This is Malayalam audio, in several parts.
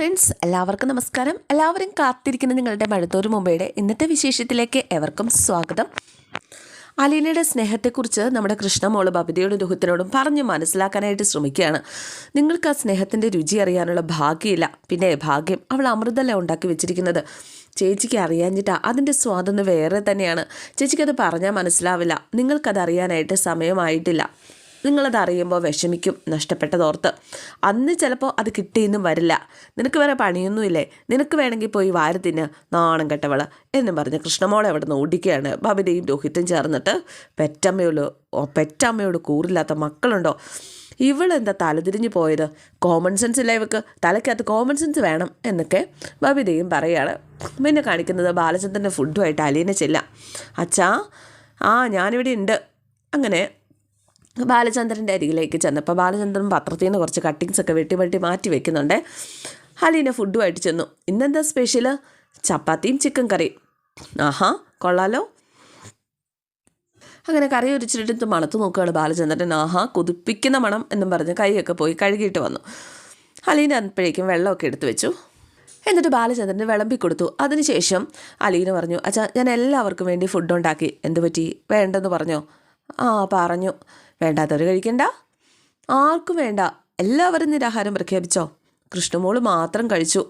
ഫ്രണ്ട്സ് എല്ലാവർക്കും നമസ്കാരം. എല്ലാവരും കാത്തിരിക്കുന്ന നിങ്ങളുടെ മഴത്തോരു മുംബൈയുടെ ഇന്നത്തെ വിശേഷത്തിലേക്ക് എവർക്കും സ്വാഗതം. അലീനയുടെ സ്നേഹത്തെക്കുറിച്ച് നമ്മുടെ കൃഷ്ണമോൾ ബബിതയോടും ദുഃഖത്തിനോടും പറഞ്ഞ് മനസ്സിലാക്കാനായിട്ട് ശ്രമിക്കുകയാണ്. നിങ്ങൾക്ക് ആ സ്നേഹത്തിന്റെ രുചി അറിയാനുള്ള ഭാഗ്യമില്ല. പിന്നെ ഭാഗ്യം അവൾ അമൃതല്ല ഉണ്ടാക്കി വെച്ചിരിക്കുന്നത്? ചേച്ചിക്ക് അറിയാഞ്ഞിട്ടാ അതിന്റെ സ്വാദൊന്ന് വേറെ തന്നെയാണ്. ചേച്ചിക്കത് പറഞ്ഞാൽ മനസ്സിലാവില്ല. നിങ്ങൾക്കത് അറിയാനായിട്ട് സമയമായിട്ടില്ല. നിങ്ങളത് അറിയുമ്പോൾ വിഷമിക്കും നഷ്ടപ്പെട്ടതോർത്ത്. അന്ന് ചിലപ്പോൾ അത് കിട്ടിയെന്നും വരില്ല. നിനക്ക് വേറെ പണിയൊന്നുമില്ലേ? നിനക്ക് വേണമെങ്കിൽ പോയി വാരത്തിന് നാണം കെട്ടവൾ എന്നും പറഞ്ഞ് കൃഷ്ണമോളെ അവിടെ നിന്ന് ഓടിക്കുകയാണ്. ബബിതയും രോഹിത്തും ചേർന്നിട്ട് പെറ്റമ്മയോട് പെറ്റമ്മയോട് കൂറില്ലാത്ത മക്കളുണ്ടോ? ഇവളെന്താ തലതിരിഞ്ഞു പോയത്? കോമൺ സെൻസ് ഇല്ല ഇവക്ക്? തലയ്ക്കകത്ത് കോമൺ സെൻസ് വേണം എന്നൊക്കെ ബബിതയും പറയാണ്. പിന്നെ കാണിക്കുന്നത് ബാലചന്ദ്രന്റെ ഫുഡുമായിട്ട് അലീനെ ചെല്ലാം അച്ഛാ ആ ഞാനിവിടെ ഉണ്ട്. അങ്ങനെ ബാലചന്ദ്രന്റെ അരികിലേക്ക് ചെന്നപ്പോൾ ബാലചന്ദ്രൻ പത്രത്തിൽ നിന്ന് കുറച്ച് കട്ടിങ്സൊക്കെ വെട്ടി വെട്ടി മാറ്റി വെക്കുന്നുണ്ട്. ഹലീന ഫുഡുമായിട്ട് ചെന്നു. ഇന്നെന്താ സ്പെഷ്യൽ ചപ്പാത്തിയും ചിക്കൻ കറിയും. ആഹാ കൊള്ളാലോ. അങ്ങനെ കറി ഒരിച്ചിട്ട് മണത്ത് നോക്കുകയാണ് ബാലചന്ദ്രൻ. ആഹാ കുതിപ്പിക്കുന്ന മണം എന്നും പറഞ്ഞ് കൈയൊക്കെ പോയി കഴുകിയിട്ട് വന്നു. അലീന അപ്പോഴേക്കും വെള്ളമൊക്കെ എടുത്തു വെച്ചു. എന്നിട്ട് ബാലചന്ദ്രന് വിളമ്പി കൊടുത്തു. അതിനുശേഷം അലീന പറഞ്ഞു അച്ഛാ ഞാൻ എല്ലാവർക്കും വേണ്ടി ഫുഡ് ഉണ്ടാക്കി. എന്ത് പറ്റി വേണ്ടെന്ന് പറഞ്ഞോ? ആ പറഞ്ഞു. വേണ്ടാത്തവർ കഴിക്കണ്ട. ആർക്കും വേണ്ട. എല്ലാവരും നിരാഹാരം പ്രഖ്യാപിച്ചോ. കൃഷ്ണമോൾ മാത്രം കഴിച്ചു.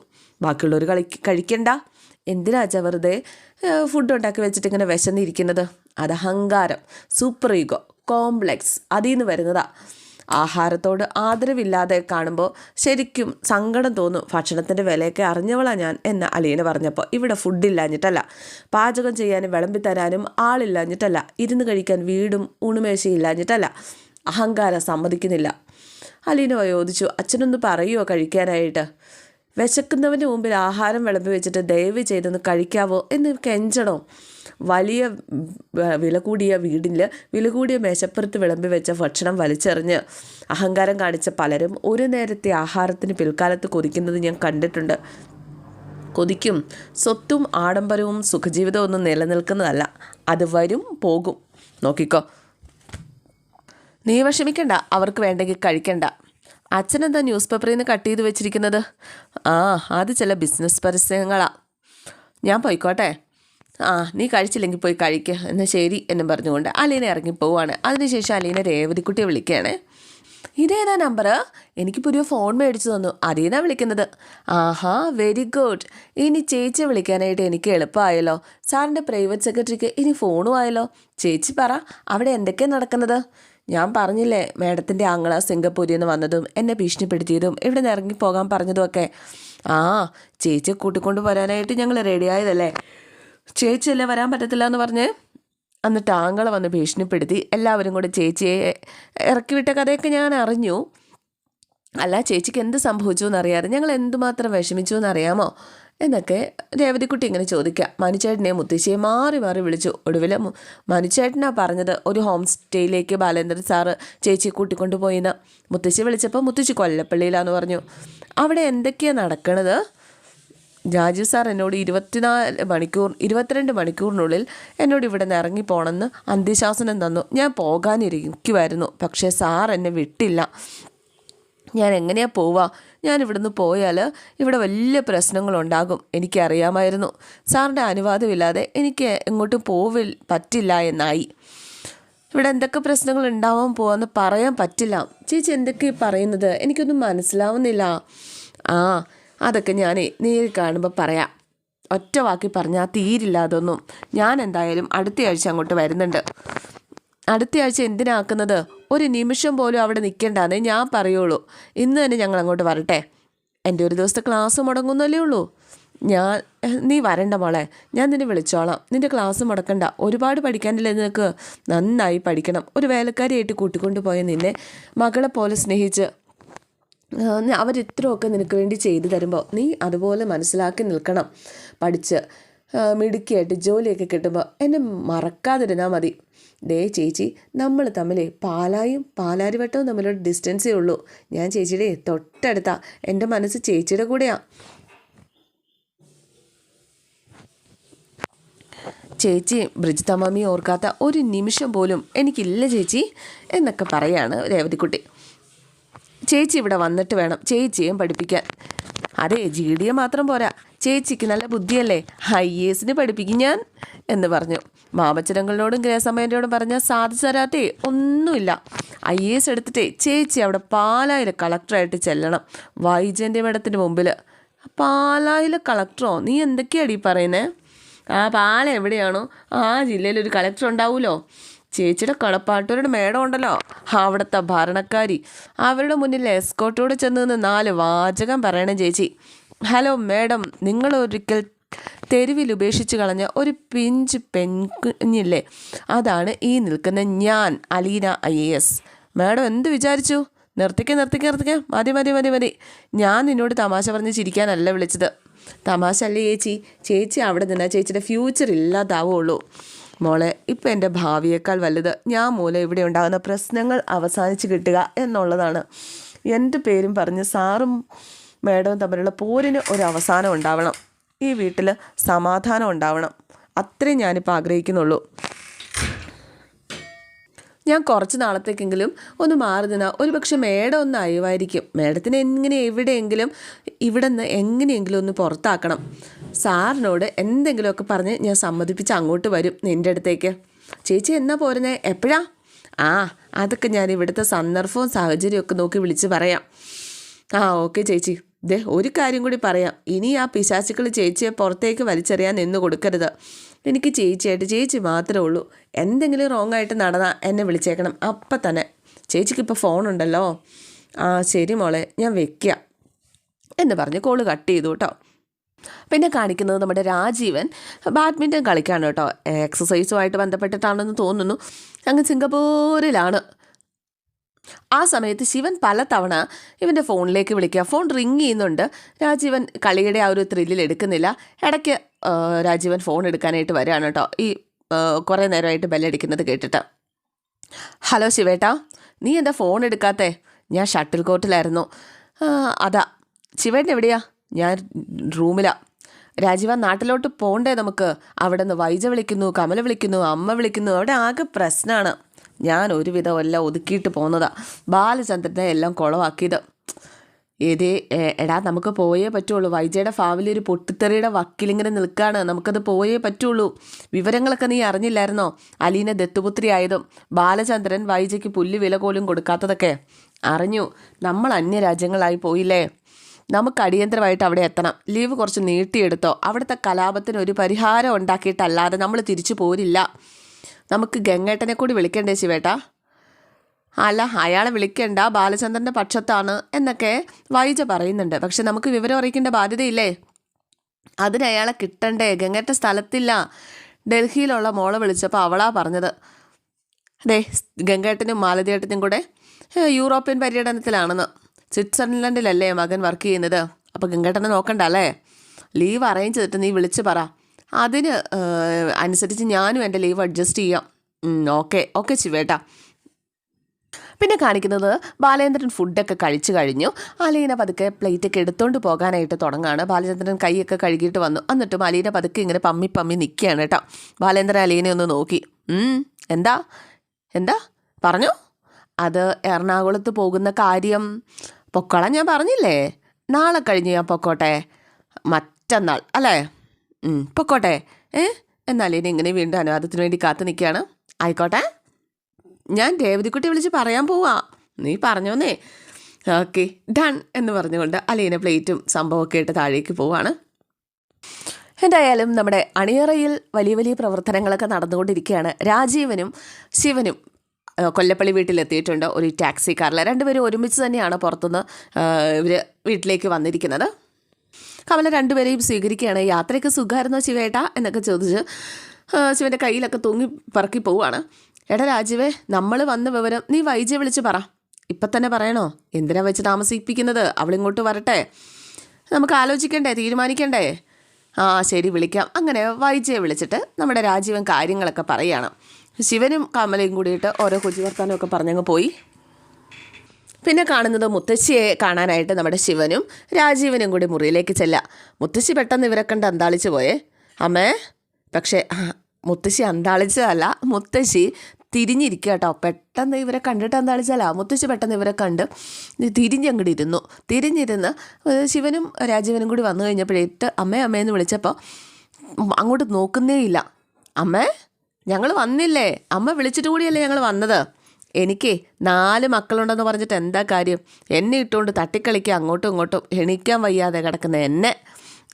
ബാക്കിയുള്ളവർ കളി കഴിക്കണ്ട. എന്തിനാച്ച വെറുതെ ഫുഡ് ഉണ്ടാക്കി വെച്ചിട്ട് ഇങ്ങനെ വിശന്നിരിക്കുന്നത്? അത് അഹങ്കാരം. സൂപ്പർ ഈഗോ കോംപ്ലെക്സ് അതിൽ നിന്ന് വരുന്നതാ. ആഹാരത്തോട് ആദരവില്ലാതെ കാണുമ്പോൾ ശരിക്കും സങ്കടം തോന്നും. ഭക്ഷണത്തിന്റെ വിലയൊക്കെ അറിഞ്ഞവളാ ഞാൻ എന്ന് അലീന പറഞ്ഞപ്പോൾ ഇവിടെ ഫുഡില്ലാഞ്ഞിട്ടല്ല പാചകം ചെയ്യാനും വിളമ്പി തരാനും ആളില്ലാഞ്ഞിട്ടല്ല. ഇരുന്ന് കഴിക്കാൻ വീടും ഊണുമേശയില്ലാഞ്ഞിട്ടല്ല അഹങ്കാരം സമ്മതിക്കുന്നില്ല. അലീന വയോധിച്ചു അച്ഛനൊന്ന് പറയുമോ കഴിക്കാനായിട്ട്? വിശക്കുന്നവന്റെ മുമ്പിൽ ആഹാരം വിളമ്പി വെച്ചിട്ട് ദയവ് ചെയ്തൊന്ന് കഴിക്കാവോ എന്ന് കെഞ്ചണോ. വലിയ വില കൂടിയ വീടിൽ വില കൂടിയ മേശപ്പുറത്ത് വിളമ്പി വെച്ച ഭക്ഷണം വലിച്ചെറിഞ്ഞ് അഹങ്കാരം കാണിച്ച പലരും ഒരു നേരത്തെ ആഹാരത്തിന് പിൽക്കാലത്ത് കൊതിക്കുന്നത് ഞാൻ കണ്ടിട്ടുണ്ട്. കൊതിക്കും സ്വത്തും ആഡംബരവും സുഖജീവിതവും ഒന്നും നിലനിൽക്കുന്നതല്ല. അത് വരും പോകും. നോക്കിക്കോ. നീ വിഷമിക്കണ്ട അവർക്ക് വേണ്ടെങ്കിൽ കഴിക്കണ്ട. അച്ഛനെന്താ ന്യൂസ് പേപ്പറിൽ നിന്ന് കട്ട് ചെയ്ത് വെച്ചിരിക്കുന്നത്? ആ അത് ചില ബിസിനസ് പരസ്യങ്ങളാ. ഞാൻ പോയിക്കോട്ടെ. ആ നീ കഴിച്ചില്ലെങ്കിൽ പോയി കഴിക്കുക എന്നാൽ ശരി എന്നും പറഞ്ഞുകൊണ്ട് അലീന ഇറങ്ങി പോവാണ് അതിനുശേഷം അലീന രേവതിക്കുട്ടിയെ വിളിക്കുകയാണ്. ഇതേതാ നമ്പർ എനിക്ക് പുതിയ ഫോൺ മേടിച്ചു തന്നു. അതേതാ വിളിക്കുന്നത്? ആഹാ വെരി ഗുഡ്. ഇനി ചേച്ചിയെ വിളിക്കാനായിട്ട് എനിക്ക് എളുപ്പമായല്ലോ. സാറിന്റെ പ്രൈവറ്റ് സെക്രട്ടറിക്ക് ഇനി ഫോണും ആയല്ലോ ചേച്ചി പറ അവിടെ എന്തൊക്കെയാണ് നടക്കുന്നത്? ഞാൻ പറഞ്ഞില്ലേ മേഡത്തിന്റെ ആങ്ങള സിംഗപ്പൂരിൽ നിന്ന് വന്നതും എന്നെ ഭീഷണിപ്പെടുത്തിയതും ഇവിടെ നിന്ന് ഇറങ്ങിപ്പോകാൻ പറഞ്ഞതുമൊക്കെ ആ ചേച്ചിയെ കൂട്ടിക്കൊണ്ട് വരാനായിട്ട് ഞങ്ങൾ റെഡിയായതല്ലേ ചേച്ചിയല്ലേ വരാൻ പറ്റത്തില്ല എന്ന് പറഞ്ഞ് എന്നിട്ട് ആങ്ങളെ വന്ന് ഭീഷണിപ്പെടുത്തി എല്ലാവരും കൂടെ ചേച്ചിയെ ഇറക്കി വിട്ട കഥയൊക്കെ ഞാൻ അറിഞ്ഞു. അല്ല ചേച്ചിക്ക് എന്ത് സംഭവിച്ചു എന്നറിയാതെ ഞങ്ങൾ എന്തുമാത്രം വിഷമിച്ചു എന്നറിയാമോ? എന്നൊക്കെ രേവതിക്കുട്ടി ഇങ്ങനെ ചോദിക്കുക. മനുചേട്ടനെ മുത്തശ്ശിയെ മാറി മാറി വിളിച്ചു. ഒടുവിൽ മനുചേട്ടനാ പറഞ്ഞത് ഒരു ഹോം സ്റ്റേയിലേക്ക് ബാലേന്ദ്രൻ സാറ് ചേച്ചിയെ കൂട്ടിക്കൊണ്ടുപോയിന്ന് മുത്തശ്ശി വിളിച്ചപ്പോൾ മുത്തശ്ശി കൊല്ലപ്പള്ളിയിലാന്ന് പറഞ്ഞു. അവിടെ എന്തൊക്കെയാണ് നടക്കണത്? രാജീവ് സാർ എന്നോട് ഇരുപത്തിനാല് മണിക്കൂർ ഇരുപത്തിരണ്ട് മണിക്കൂറിനുള്ളിൽ എന്നോട് ഇവിടെ നിന്ന് ഇറങ്ങിപ്പോണമെന്ന് അന്ത്യശാസനം തന്നു. ഞാൻ പോകാനിരിക്കുമായിരുന്നു പക്ഷേ സാർ എന്നെ വിട്ടില്ല. ഞാൻ എങ്ങനെയാ പോവാ ഞാൻ ഇവിടുന്ന് പോയാൽ ഇവിടെ വലിയ പ്രശ്നങ്ങളുണ്ടാകും. എനിക്കറിയാമായിരുന്നു. സാറിന്റെ അനുവാദമില്ലാതെ എനിക്ക് എങ്ങോട്ടും പോവിൽ പറ്റില്ല എന്നായി. ഇവിടെ എന്തൊക്കെ പ്രശ്നങ്ങൾ ഉണ്ടാവാൻ പോവാന്ന് പറയാൻ പറ്റില്ല. ചേച്ചി എന്തൊക്കെ പറയുന്നത്? എനിക്കൊന്നും മനസ്സിലാവുന്നില്ല. ആ അതൊക്കെ ഞാൻ നേരിൽ കാണുമ്പോൾ പറയാം. ഒറ്റ വാക്കി പറഞ്ഞാൽ തീരില്ല അതൊന്നും ഞാൻ എന്തായാലും അടുത്ത ആഴ്ച അങ്ങോട്ട് വരുന്നുണ്ട്. അടുത്ത ആഴ്ച എന്തിനാക്കുന്നത്? ഒരു നിമിഷം പോലും അവിടെ നിൽക്കേണ്ടെന്നേ ഞാൻ പറയുള്ളൂ. ഇന്ന് തന്നെ ഞങ്ങൾ അങ്ങോട്ട് വരട്ടെ. എന്റെ ഒരു ദിവസത്തെ ക്ലാസ് മുടങ്ങുന്നല്ലേ ഉള്ളൂ. ഞാൻ നീ വരണ്ട മോളെ. ഞാൻ നിന്നെ വിളിച്ചോളാം. നിന്റെ ക്ലാസ് മുടക്കണ്ട. ഒരുപാട് പഠിക്കാനില്ലേ നിനക്ക്? നന്നായി പഠിക്കണം. ഒരു വേലക്കാരിയായിട്ട് കൂട്ടിക്കൊണ്ട് പോയ നിന്നെ മകളെ പോലെ സ്നേഹിച്ച് അവരിത്രയൊക്കെ നിനക്ക് വേണ്ടി ചെയ്തു തരുമ്പോൾ നീ അതുപോലെ മനസ്സിലാക്കി നിൽക്കണം. പഠിച്ച് മിടുക്കിയായിട്ട് ജോലിയൊക്കെ കിട്ടുമ്പോൾ എന്നെ മറക്കാതിരുന്നാൽ മതി. ദേ ചേച്ചി നമ്മൾ തമ്മിൽ പാലായും പാലാരിവട്ടവും തമ്മിലുള്ള ഡിസ്റ്റൻസേ ഉള്ളൂ. ഞാൻ ചേച്ചിയുടെ തൊട്ടടുത്താ. എന്റെ മനസ്സ് ചേച്ചിയുടെ കൂടെയാണ് ചേച്ചി ബ്രിജിത്തമ്മി ഓർക്കാത്ത ഒരു നിമിഷം പോലും എനിക്കില്ല ചേച്ചി എന്നൊക്കെ പറയാണ് രേവതിക്കുട്ടി. ചേച്ചി ഇവിടെ വന്നിട്ട് വേണം ചേച്ചിയെയും പഠിപ്പിക്കാൻ. അതെ ജി ഡിയെ മാത്രം പോരാ. ചേച്ചിക്ക് നല്ല ബുദ്ധിയല്ലേ? ഐ എസിന് പഠിപ്പിക്കും ഞാൻ എന്ന് പറഞ്ഞു. മാമച്ചരങ്ങളോടും ഗ്രഹസമയനോടും പറഞ്ഞാൽ സാധിച്ചു തരാത്തേ ഒന്നുമില്ല. ഐ എ എസ് എടുത്തിട്ടേ ചേച്ചി അവിടെ പാലായിൽ കളക്ടറായിട്ട് ചെല്ലണം. വൈജയന്റെ മേഡത്തിന്റെ മുമ്പിൽ. പാലായിലെ കളക്ടറോ? നീ എന്തൊക്കെയാടി പറയുന്നേ? ആ പാല എവിടെയാണോ? ആ ജില്ലയിൽ ഒരു കളക്ടർ ഉണ്ടാവുമല്ലോ ചേച്ചിയുടെ കളപ്പാട്ടൂരുടെ മേടം ഉണ്ടല്ലോ. അവിടുത്തെ ഭരണക്കാരി. അവരുടെ മുന്നിൽ എസ്കോട്ടോട് ചെന്ന് നാല് വാചകം പറയണം ചേച്ചി. Hello madam. നിങ്ങൾ ഒരിക്കൽ തെരുവിൽ ഉപേക്ഷിച്ച് കളഞ്ഞ ഒരു പിഞ്ച് പെൺകുഞ്ഞില്ലേ? അതാണ് ഈ നിൽക്കുന്ന ഞാൻ Aleena I A S. Madam എന്ത് വിചാരിച്ചു? നിർത്തിക്ക നിർത്തിക്ക നിർത്തിക്ക. മതി മതി മതി മതി. ഞാൻ നിന്നോട് തമാശ പറഞ്ഞ് ചിരിക്കാനല്ല വിളിച്ചത്. തമാശ അല്ലേ ചേച്ചി? ചേച്ചി അവിടെ നിന്ന് ചേച്ചിയുടെ ഫ്യൂച്ചർ ഇല്ലാതാവുള്ളൂ. മോളെ ഇപ്പം എന്റെ ഭാവിയേക്കാൾ വലുത്. ഞാൻ മൂലം ഇവിടെ ഉണ്ടാകുന്ന പ്രശ്നങ്ങൾ അവസാനിച്ച് കിട്ടുക എന്നുള്ളതാണ്. എന്റെ പേരും പറഞ്ഞ് സാറും മേഡവും തമ്മിലുള്ള പോരിന് ഒരു അവസാനം ഉണ്ടാവണം. ഈ വീട്ടിൽ സമാധാനം ഉണ്ടാവണം. അത്രയും ഞാനിപ്പോൾ ആഗ്രഹിക്കുന്നുള്ളൂ. ഞാൻ കുറച്ച് നാളത്തേക്കെങ്കിലും ഒന്ന് മാറി നിന്നാൽ ഒരു പക്ഷെ മേഡം ഒന്ന് അയവായിരിക്കും. മേഡത്തിന് എങ്ങനെ എവിടെയെങ്കിലും ഇവിടെ നിന്ന് എങ്ങനെയെങ്കിലും ഒന്ന് പുറത്താക്കണം. സാറിനോട് എന്തെങ്കിലുമൊക്കെ പറഞ്ഞ് ഞാൻ സമ്മതിപ്പിച്ച് അങ്ങോട്ട് വരും നിന്റെ അടുത്തേക്ക്. ചേച്ചി എന്നാ പോരുന്നേ? എപ്പോഴാ? ആ അതൊക്കെ ഞാൻ ഇവിടുത്തെ സന്ദർഭവും സാഹചര്യവും ഒക്കെ നോക്കി വിളിച്ച് പറയാം. ആ ഓക്കെ ചേച്ചി. ദേ ഒരു കാര്യം കൂടി പറയാം. ഇനി ആ പിശാചുക്കൾ ചേച്ചിയെ പുറത്തേക്ക് വലിച്ചെറിയാൻ നിന്ന് കൊടുക്കരുത്. എനിക്ക് ചേച്ചിയായിട്ട് ചേച്ചി മാത്രമേ ഉള്ളൂ. എന്തെങ്കിലും റോങ് ആയിട്ട് നടന്നാൽ എന്നെ വിളിച്ചേക്കണം. അപ്പം തന്നെ. ചേച്ചിക്ക് ഇപ്പോൾ ഫോണുണ്ടല്ലോ ആ ശരി മോളെ. ഞാൻ വെക്കാം എന്ന് പറഞ്ഞ് കോൾ കട്ട് ചെയ്തു കേട്ടോ. പിന്നെ കാണിക്കുന്നത് നമ്മുടെ രാജീവൻ ബാഡ്മിന്റൺ കളിക്കാണ് കേട്ടോ. എക്സസൈസുമായിട്ട് ബന്ധപ്പെട്ടിട്ടാണെന്ന് തോന്നുന്നു. അങ്ങ് സിംഗപ്പൂരിലാണ്. ആ സമയത്ത് ശിവൻ പലതവണ ഇവന്റെ ഫോണിലേക്ക് വിളിക്കുക. ഫോൺ റിങ് ചെയ്യുന്നുണ്ട്. രാജീവൻ കളിയുടെ ആ ഒരു ത്രില്ലിൽ എടുക്കുന്നില്ല. ഇടയ്ക്ക് രാജീവൻ ഫോൺ എടുക്കാനായിട്ട് വരികയാണ് കേട്ടോ. ഈ കുറേ നേരമായിട്ട് ബെല്ലടിക്കുന്നത് കേട്ടിട്ട്. ഹലോ ശിവേട്ടാ നീ എന്താ ഫോൺ എടുക്കാത്തേ? ഞാൻ ഷട്ടിൽ കോർട്ടിലായിരുന്നു. അതാ. ശിവേട്ടൻ എവിടെയാ? ഞാൻ റൂമിലാ. രാജീവ നാട്ടിലോട്ട് പോകണ്ടേ നമുക്ക്? അവിടെ നിന്ന് വൈജ വിളിക്കുന്നു കമല വിളിക്കുന്നു അമ്മ വിളിക്കുന്നു. അവിടെ ആകെ പ്രശ്നമാണ് ഞാൻ ഒരുവിധം എല്ലാം ഒതുക്കിയിട്ട് പോകുന്നതാ ബാലചന്ദ്രനെ എല്ലാം കുളമാക്കിയത് ഏതേ എടാ നമുക്ക് പോയേ പറ്റുള്ളൂ. വൈജയുടെ ഫാമിലി ഒരു പൊട്ടിത്തെറിയുടെ വക്കിലിങ്ങനെ നിൽക്കുകയാണ് നമുക്കത് പോയേ പറ്റുള്ളൂ. വിവരങ്ങളൊക്കെ നീ അറിഞ്ഞില്ലായിരുന്നോ? അലീന ദത്തുപുത്രി ആയതും ബാലചന്ദ്രൻ വൈജയ്ക്ക് പുല്ല് വില പോലും കൊടുക്കാത്തതൊക്കെ. അറിഞ്ഞു. നമ്മൾ അന്യരാജ്യങ്ങളായി പോയില്ലേ? നമുക്ക് അടിയന്തരമായിട്ട് അവിടെ എത്തണം. ലീവ് കുറച്ച് നീട്ടിയെടുത്തോ. അവിടുത്തെ കലാപത്തിന് ഒരു പരിഹാരം ഉണ്ടാക്കിയിട്ടല്ലാതെ നമ്മൾ തിരിച്ചു പോരില്ല. നമുക്ക് ഗംഗേട്ടനെ കൂടി വിളിക്കണ്ടേ ശിവേട്ടാ? അല്ല അയാളെ വിളിക്കേണ്ട. ബാലചന്ദ്രന്റെ പക്ഷത്താണ് എന്നൊക്കെ വൈജ പറയുന്നുണ്ട്. പക്ഷെ നമുക്ക് വിവരം അറിയിക്കേണ്ട ബാധ്യതയില്ലേ? അതിന് അയാളെ കിട്ടണ്ടേ? ഗംഗേട്ട സ്ഥലത്തില്ല. ഡൽഹിയിലുള്ള മോളെ വിളിച്ചപ്പോൾ അവളാ പറഞ്ഞത്. അതെ ഗംഗേട്ടനും മാലതിയേട്ടനും കൂടെ യൂറോപ്യൻ പര്യടനത്തിലാണെന്ന്. സ്വിറ്റ്സർലൻഡിലല്ലേ മകൻ വർക്ക് ചെയ്യുന്നത്? അപ്പോൾ ഗംഗേട്ടനെ നോക്കണ്ട അല്ലേ? ലീവ് അറേഞ്ച് ചെയ്തിട്ട് നീ വിളിച്ച് പറ. അതിന് അനുസരിച്ച് ഞാനും എന്റെ ലീവ് അഡ്ജസ്റ്റ് ചെയ്യാം. ഓക്കെ ഓക്കെ ശിവേട്ടാ പിന്നെ കാണിക്കുന്നത് ബാലേന്ദ്രൻ ഫുഡൊക്കെ കഴിച്ചു കഴിഞ്ഞു. അലീന പതുക്കെ പ്ലേറ്റൊക്കെ എടുത്തുകൊണ്ട് പോകാനായിട്ട് തുടങ്ങാണ്. ബാലചന്ദ്രൻ കൈയൊക്കെ കഴുകിയിട്ട് വന്നു. എന്നിട്ടും അലീന പതുക്കെ ഇങ്ങനെ പമ്മി പമ്മി നിൽക്കുകയാണ് കേട്ടോ. ബാലേന്ദ്രൻ അലീനെ ഒന്ന് നോക്കി. എന്താ? എന്താ? പറഞ്ഞു? അത് എറണാകുളത്ത് പോകുന്ന കാര്യം പൊക്കോളാൻ ഞാൻ പറഞ്ഞില്ലേ? നാളെ കഴിഞ്ഞ് ഞാൻ പൊക്കോട്ടെ. മറ്റന്നാൾ അല്ലേ? പൊക്കോട്ടെ. ഏ? എന്നാൽ ഇനി ഇങ്ങനെ വീണ്ടും അനുവാദത്തിന് വേണ്ടി കാത്തു നിൽക്കുകയാണ്? ആയിക്കോട്ടെ. ഞാൻ രേവതിക്കുട്ടി വിളിച്ച് പറയാൻ പോവാ. നീ പറഞ്ഞോന്നേ. ഓക്കെ ഡൺ എന്ന് പറഞ്ഞുകൊണ്ട് അലീന പ്ലേറ്റും സംഭവമൊക്കെ ഇട്ട് താഴേക്ക് പോവാണ്. എന്തായാലും നമ്മുടെ അണിയറയിൽ വലിയ വലിയ പ്രവർത്തനങ്ങളൊക്കെ നടന്നുകൊണ്ടിരിക്കുകയാണ്. രാജീവനും ശിവനും കൊല്ലപ്പള്ളി വീട്ടിലെത്തിയിട്ടുണ്ട്. ഒരു ടാക്സി രണ്ടുപേരും ഒരുമിച്ച് തന്നെയാണ് പുറത്തുനിന്ന് ഇവർ വീട്ടിലേക്ക് വന്നിരിക്കുന്നത്. കമല രണ്ടുപേരെയും സ്വീകരിക്കുകയാണ്. യാത്രയ്ക്ക് സുഖമായിരുന്നോ ശിവേട്ട? എന്നൊക്കെ ചോദിച്ച് ശിവന്റെ കയ്യിലൊക്കെ തൂങ്ങി പറക്കി പോവുകയാണ്. എടാ രാജീവേ നമ്മൾ വന്ന വിവരം നീ വൈജയെ വിളിച്ച് പറ. ഇപ്പം തന്നെ പറയണോ? എന്തിനാ വെച്ച് താമസിപ്പിക്കുന്നത്? അവളിങ്ങോട്ട് വരട്ടെ. നമുക്ക് ആലോചിക്കണ്ടേ തീരുമാനിക്കണ്ടേ? ആ ശരി വിളിക്കാം. അങ്ങനെ വൈജയെ വിളിച്ചിട്ട് നമ്മുടെ രാജീവൻ കാര്യങ്ങളൊക്കെ പറയുകയാണ് ശിവനും കമലയും കൂടിയിട്ട് ഓരോ കൊച്ചു വർത്താനമൊക്കെ പറഞ്ഞങ്ങ് പോയി. പിന്നെ കാണുന്നത് മുത്തശ്ശിയെ കാണാനായിട്ട് നമ്മുടെ ശിവനും രാജീവനും കൂടി മുറിയിലേക്ക് ചെല്ലാം. മുത്തശ്ശി പെട്ടെന്ന് ഇവരെ കണ്ട് അന്താളിച്ച് പോയേ. അമ്മേ പക്ഷേ മുത്തശ്ശി അന്താളിച്ചതല്ല മുത്തശ്ശി തിരിഞ്ഞിരിക്കുക കേട്ടോ. പെട്ടെന്ന് ഇവരെ കണ്ടിട്ട് എന്താ വെച്ചാൽ മുത്തശ്ശി പെട്ടെന്ന് ഇവരെ കണ്ട് തിരിഞ്ഞങ്ങോട്ട് ഇരുന്നു. തിരിഞ്ഞിരുന്ന് ശിവനും രാജീവനും കൂടി വന്നു കഴിഞ്ഞപ്പോഴേറ്റ് അമ്മേ അമ്മയെന്ന് വിളിച്ചപ്പോൾ അങ്ങോട്ട് നോക്കുന്നേ ഇല്ല അമ്മേ ഞങ്ങൾ വന്നില്ലേ? അമ്മ വിളിച്ചിട്ട് കൂടിയല്ലേ ഞങ്ങൾ വന്നത്? എനിക്ക് നാല് മക്കളുണ്ടെന്ന് പറഞ്ഞിട്ട് എന്താ കാര്യം? എന്നെ ഇട്ടുകൊണ്ട് തട്ടിക്കളിക്കുക അങ്ങോട്ടും ഇങ്ങോട്ടും എണീക്കാൻ വയ്യാതെ കിടക്കുന്ന എന്നെ.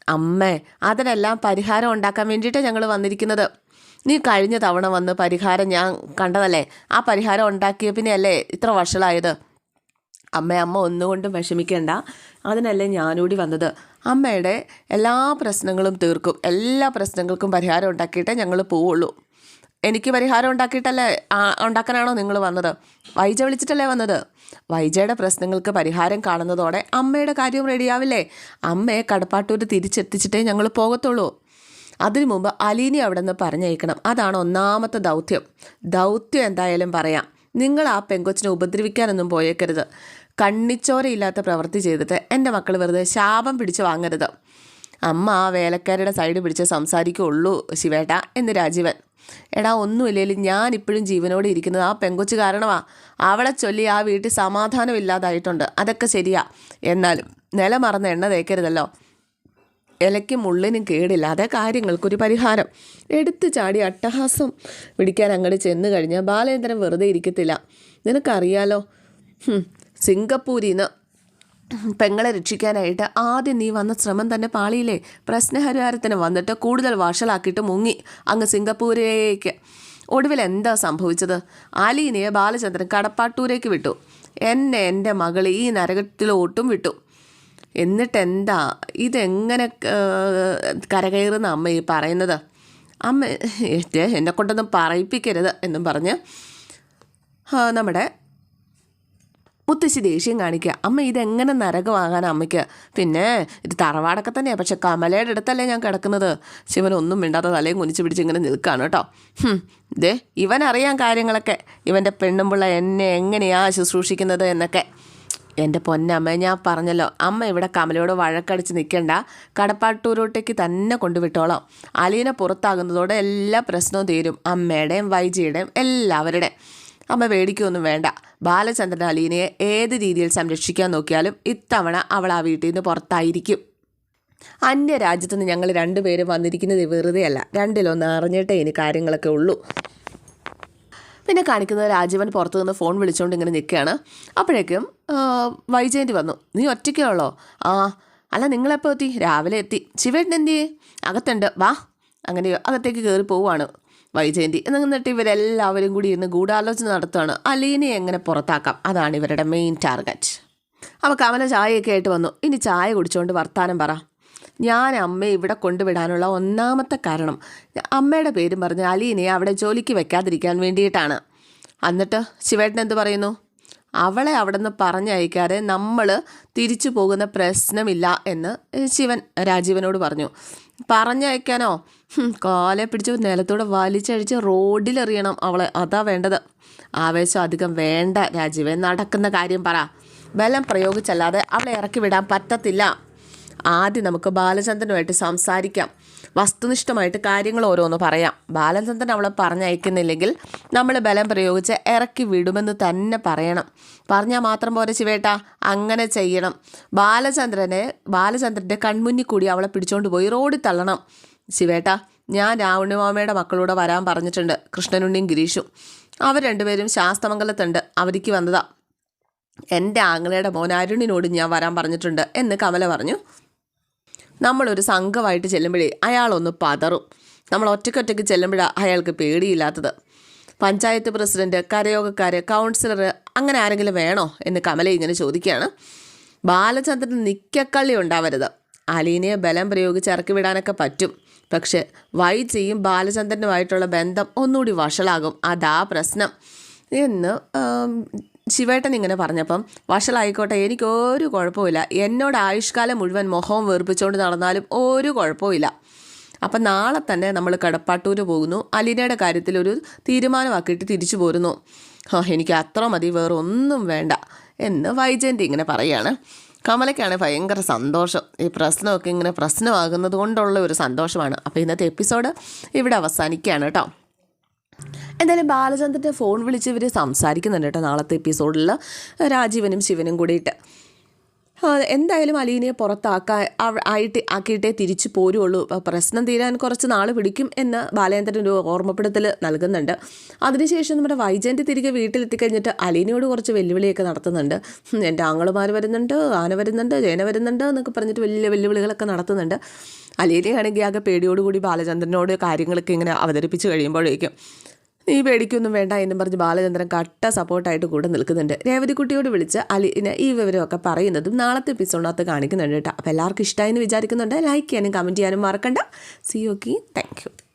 അമ്മേ അതിനെല്ലാം പരിഹാരം ഉണ്ടാക്കാൻ വേണ്ടിയിട്ടാണ് ഞങ്ങൾ വന്നിരിക്കുന്നത്. നീ കഴിഞ്ഞ തവണ വന്ന് പരിഹാരം ഞാൻ കണ്ടതല്ലേ? ആ പരിഹാരം ഉണ്ടാക്കിയ പിന്നെയല്ലേ ഇത്ര വഷളായത്? അമ്മ അമ്മ ഒന്നുകൊണ്ടും വിഷമിക്കേണ്ട. അതിനല്ലേ ഞാനൂടി വന്നത്. അമ്മയുടെ എല്ലാ പ്രശ്നങ്ങളും തീർക്കും. എല്ലാ പ്രശ്നങ്ങൾക്കും പരിഹാരം ഉണ്ടാക്കിയിട്ടേ ഞങ്ങൾ പോവുള്ളൂ. എനിക്ക് പരിഹാരം ഉണ്ടാക്കിയിട്ടല്ലേ ഉണ്ടാക്കാനാണോ നിങ്ങൾ വന്നത്? വൈജ വിളിച്ചിട്ടല്ലേ വന്നത്? വൈജയുടെ പ്രശ്നങ്ങൾക്ക് പരിഹാരം കാണുന്നതോടെ അമ്മയുടെ കാര്യവും റെഡിയാവില്ലേ? അമ്മയെ കടപ്പാട്ടൂർ തിരിച്ചെത്തിച്ചിട്ടേ ഞങ്ങൾ പോകത്തുള്ളൂ. അതിനു മുമ്പ് അലീനി അവിടെ നിന്ന് പറഞ്ഞയക്കണം. അതാണ് ഒന്നാമത്തെ ദൗത്യം. ദൗത്യം എന്തായാലും പറയാം. നിങ്ങൾ ആ പെങ്കൊച്ചിനെ ഉപദ്രവിക്കാനൊന്നും പോയേക്കരുത്. കണ്ണിച്ചോരയില്ലാത്ത പ്രവൃത്തി ചെയ്തിട്ട് എന്റെ മക്കൾ വെറുതെ ശാപം പിടിച്ച് വാങ്ങരുത്. അമ്മ ആ വേലക്കാരുടെ സൈഡ് പിടിച്ച് സംസാരിക്കുള്ളൂ ശിവേട്ട എന്ന് രാജീവൻ. എടാ ഒന്നുമില്ലെങ്കിലും ഞാൻ ഇപ്പോഴും ജീവനോടെ ഇരിക്കുന്നത് ആ പെങ്കൊച്ച് കാരണമാ. അവളെ ചൊല്ലി ആ വീട്ടിൽ സമാധാനമില്ലാതായിട്ടുണ്ട്. അതൊക്കെ ശരിയാ. എന്നാലും നില മറന്ന് എണ്ണ തേക്കരുതല്ലോ. ഇലയ്ക്കും മുള്ളിനും കേടില്ലാതെ കാര്യങ്ങൾക്കൊരു പരിഹാരം. എടുത്തു ചാടി അട്ടഹാസം പിടിക്കാൻ അങ്ങോട്ട് ചെന്ന് കഴിഞ്ഞാൽ ബാലേന്ദ്രൻ വെറുതെ ഇരിക്കത്തില്ല. നിനക്കറിയാലോ? സിംഗപ്പൂരിൽ നിന്ന് പെങ്ങളെ രക്ഷിക്കാനായിട്ട് ആദ്യം നീ വന്ന ശ്രമം തന്നെ പാളിയില്ലേ? പ്രശ്നഹരിഹാരത്തിന് വന്നിട്ട് കൂടുതൽ വഷളാക്കിയിട്ട് മുങ്ങി അങ്ങ് സിംഗപ്പൂരേക്ക്. ഒടുവിൽ എന്താ സംഭവിച്ചത്? ആലീനയെ ബാലചന്ദ്രൻ കടപ്പാട്ടൂരേക്ക് വിട്ടു. എന്നെ എന്റെ മകൾ ഈ നരകത്തിലോട്ടും വിട്ടു. എന്നിട്ട് എന്താ ഇതെങ്ങനെ കരകയറുന്ന അമ്മ ഈ പറയുന്നത്? അമ്മ എന്നെ കൊണ്ടൊന്നും പറയിപ്പിക്കരുത് എന്നും പറഞ്ഞ് നമ്മുടെ മുത്തശ്ശി ദേഷ്യം കാണിക്കുക. അമ്മ ഇതെങ്ങനെ നരകമാകാൻ അമ്മയ്ക്ക്? പിന്നെ ഇത് തറവാടൊക്കെ തന്നെയാണ് പക്ഷെ കമലയുടെ അടുത്തല്ലേ ഞാൻ കിടക്കുന്നത്. ശിവൻ ഒന്നും മിണ്ടാതെ തലയും കുനിച്ച് പിടിച്ച് ഇങ്ങനെ നിൽക്കുകയാണ് കേട്ടോ. ദേ ഇവൻ അറിയാൻ കാര്യങ്ങളൊക്കെ. ഇവന്റെ പെണ്ണുമ്പിള്ള എന്നെ എങ്ങനെയാണ് ശുശ്രൂഷിക്കുന്നത് എന്നൊക്കെ. എന്റെ പൊന്നമ്മ ഞാൻ പറഞ്ഞല്ലോ. അമ്മ ഇവിടെ കമലയോട് വഴക്കടിച്ച് നിൽക്കണ്ട. കടപ്പാട്ടൂരോട്ടേക്ക് തന്നെ കൊണ്ടുവിട്ടോളാം. അലീന പുറത്താകുന്നതോടെ എല്ലാ പ്രശ്നവും തീരും. അമ്മയുടെയും വൈജിയുടെയും എല്ലാവരുടെയും. അമ്മ പേടിക്കൊന്നും വേണ്ട. ബാലചന്ദ്രൻ അലീനയെ ഏത് രീതിയിൽ സംരക്ഷിക്കാൻ നോക്കിയാലും ഇത്തവണ അവൾ ആ വീട്ടിൽ നിന്ന് പുറത്തായിരിക്കും. അന്യ രാജ്യത്ത് നിന്ന് ഞങ്ങൾ രണ്ടുപേരും വന്നിരിക്കുന്നത് വെറുതെയല്ല. രണ്ടിലൊന്ന് അറിഞ്ഞിട്ടേ ഇനി കാര്യങ്ങളൊക്കെ ഉള്ളൂ. പിന്നെ കാണിക്കുന്നത് രാജീവൻ പുറത്തു നിന്ന് ഫോൺ വിളിച്ചുകൊണ്ട് ഇങ്ങനെ നിൽക്കുകയാണ്. അപ്പോഴേക്കും വൈജയന്തി വന്നു. നീ ഒറ്റയ്ക്കുള്ളോ ആ. അല്ല നിങ്ങളെപ്പോൾ എത്തി? രാവിലെ എത്തി. ശിവേട്ടൻ എന്തിയേ? അകത്തുണ്ട്. വാ. അങ്ങനെ അകത്തേക്ക് കയറി പോവുകയാണ്. വൈജയന്തി. എന്നിട്ട് ഇവരെല്ലാവരും കൂടി ഇരുന്ന് ഗൂഢാലോചന നടത്തുകയാണ്. അലീനെ എങ്ങനെ പുറത്താക്കാം? അതാണ് ഇവരുടെ മെയിൻ ടാർഗറ്റ് അപ്പോൾ കമല ചായയൊക്കെ ആയിട്ട് വന്നു. ഇനി ചായ കുടിച്ചുകൊണ്ട് വർത്താനം പറ. ഞാൻ അമ്മയെ ഇവിടെ കൊണ്ടുവിടാനുള്ള ഒന്നാമത്തെ കാരണം. അമ്മയുടെ പേരും പറഞ്ഞ് അലീനെ അവിടെ ജോലിക്ക് വെക്കാതിരിക്കാൻ വേണ്ടിയിട്ടാണ്. എന്നിട്ട് ശിവേട്ടൻ എന്ത് പറയുന്നു? അവളെ അവിടെ നിന്ന് പറഞ്ഞയക്കാതെ നമ്മൾ തിരിച്ചു പോകുന്ന പ്രശ്നമില്ല എന്ന് ശിവൻ രാജീവനോട് പറഞ്ഞു. പറഞ്ഞയക്കാനോ? കാലെ പിടിച്ച് നിലത്തൂടെ വലിച്ചഴിച്ച് റോഡിലെറിയണം അവളെ. അതാ വേണ്ടത്. ആവേശം അധികം വേണ്ട രാജീവൻ നടക്കുന്ന കാര്യം പറ. ബലം പ്രയോഗിച്ചല്ലാതെ അവളെ ഇറക്കി വിടാൻ പറ്റത്തില്ല. ആദ്യം നമുക്ക് ബാലചന്ദ്രനുമായിട്ട് സംസാരിക്കാം. വസ്തുനിഷ്ഠമായിട്ട് കാര്യങ്ങൾ ഓരോന്ന് പറയാം. ബാലചന്ദ്രൻ അവളെ പറഞ്ഞയക്കുന്നില്ലെങ്കിൽ നമ്മൾ ബലം പ്രയോഗിച്ച് ഇറക്കി വിടുമെന്ന് തന്നെ പറയണം. പറഞ്ഞാൽ മാത്രം പോരെ ശിവേട്ട അങ്ങനെ ചെയ്യണം. ബാലചന്ദ്രനെ ബാലചന്ദ്രന്റെ കൺമുന്നിൽ കൂടി അവളെ പിടിച്ചോണ്ട് പോയി റോഡിൽ തള്ളണം. ശിവേട്ട ഞാൻ രാവണിമാമയുടെ മക്കളൂടെ വരാൻ പറഞ്ഞിട്ടുണ്ട് കൃഷ്ണനുണ്ണിയും ഗിരീഷും. അവർ രണ്ടുപേരും ശാസ്തമംഗലത്തുണ്ട് അവധിക്ക് വന്നതാ. എന്റെ ആങ്ങളയുടെ മോൻ അരുണിനോട് ഞാൻ വരാൻ പറഞ്ഞിട്ടുണ്ട് എന്ന് കമല പറഞ്ഞു. നമ്മളൊരു സംഘമായിട്ട് ചെല്ലുമ്പോഴേ അയാളൊന്ന് പതറും. നമ്മൾ ഒറ്റയ്ക്കൊറ്റയ്ക്ക് ചെല്ലുമ്പോഴാണ് അയാൾക്ക് പേടിയില്ലാത്തത്. പഞ്ചായത്ത് പ്രസിഡന്റ് കരയോഗക്കാർ കൗൺസിലർ അങ്ങനെ ആരെങ്കിലും വേണോ എന്ന് കമല ഇങ്ങനെ ചോദിക്കുകയാണ്. ബാലചന്ദ്രൻ നിക്കക്കള്ളി ഉണ്ടാവരുത്. അലീനയെ ബലം പ്രയോഗിച്ച് ഇറക്കി വിടാനൊക്കെ പറ്റും. പക്ഷെ വൈജിയും ബാലചന്ദ്രനുമായിട്ടുള്ള ബന്ധം ഒന്നുകൂടി വഷളാകും. അതാ പ്രശ്നം. എന്ന് ശിവേട്ടൻ ഇങ്ങനെ പറഞ്ഞപ്പം വഷളായിക്കോട്ടെ എനിക്കൊരു കുഴപ്പമില്ല. എന്നോട് ആയുഷ്കാലം മുഴുവൻ മുഖവും വേർപ്പിച്ചുകൊണ്ട് നടന്നാലും ഒരു കുഴപ്പമില്ല. അപ്പം നാളെ തന്നെ നമ്മൾ കടപ്പാട്ടൂർ പോകുന്നു. അലീനയുടെ കാര്യത്തിൽ ഒരു തീരുമാനമാക്കിയിട്ട് തിരിച്ചു പോരുന്നു. എനിക്ക് അത്ര മതി വേറെ ഒന്നും വേണ്ട എന്ന് വൈജയന്തി ഇങ്ങനെ പറയാണ് കമലയ്ക്കാണ് ഭയങ്കര സന്തോഷം. ഈ പ്രശ്നമൊക്കെ ഇങ്ങനെ പ്രശ്നമാകുന്നത് കൊണ്ടുള്ള ഒരു സന്തോഷമാണ്. അപ്പോൾ ഇന്നത്തെ എപ്പിസോഡ് ഇവിടെ അവസാനിക്കുകയാണ് കേട്ടോ. എന്തായാലും ബാലചന്ദ്രന്റെ ഫോൺ വിളിച്ച് ഇവർ സംസാരിക്കുന്നുണ്ട് കേട്ടോ നാളത്തെ എപ്പിസോഡിൽ രാജീവനും ശിവനും കൂടിയിട്ട്. എന്തായാലും അലീനയെ പുറത്താക്കാൻ ആയിട്ട് ആക്കിയിട്ടേ തിരിച്ചു പോരുള്ളൂ. പ്രശ്നം തീരാൻ കുറച്ച് നാൾ പിടിക്കും എന്ന് ബാലേന്ദ്രൻ ഒരു ഓർമ്മപ്പെടുത്തൽ നൽകുന്നുണ്ട്. അതിനുശേഷം നമ്മുടെ വൈജയന്തി തിരികെ വീട്ടിലെത്തി കഴിഞ്ഞിട്ട് അലീനയോട് കുറച്ച് വെല്ലുവിളിയൊക്കെ നടത്തുന്നുണ്ട്. എന്റെ ആങ്ങളുമാർ വരുന്നുണ്ട് ആന വരുന്നുണ്ട് ജേന വരുന്നുണ്ട് എന്നൊക്കെ പറഞ്ഞിട്ട് വലിയ വെല്ലുവിളികളൊക്കെ നടത്തുന്നുണ്ട്. അലീനയാണെങ്കിൽ ആകെ പേടിയോടുകൂടി ബാലചന്ദ്രനോട് കാര്യങ്ങളൊക്കെ ഇങ്ങനെ അവതരിപ്പിച്ച് കഴിയുമ്പോഴേക്കും. നീ പേടിക്കൊന്നും വേണ്ട എന്നും പറഞ്ഞ് ബാലചന്ദ്രൻ കട്ട സപ്പോർട്ടായിട്ട് കൂടെ നിൽക്കുന്നുണ്ട്. രേവതിക്കുട്ടിയോട് വിളിച്ച് അലിന് ഈ വിവരമൊക്കെ പറയുന്നതും നാളത്തെ എപ്പിസോഡിനകത്ത് കാണിക്കുന്നുണ്ട് കേട്ടോ. അപ്പോൾ എല്ലാവർക്കും ഇഷ്ടമായി എന്ന് വിചാരിക്കുന്നുണ്ട്. ലൈക്ക് ചെയ്യാനും കമന്റ് ചെയ്യാനും മറക്കണ്ട. C okay thank you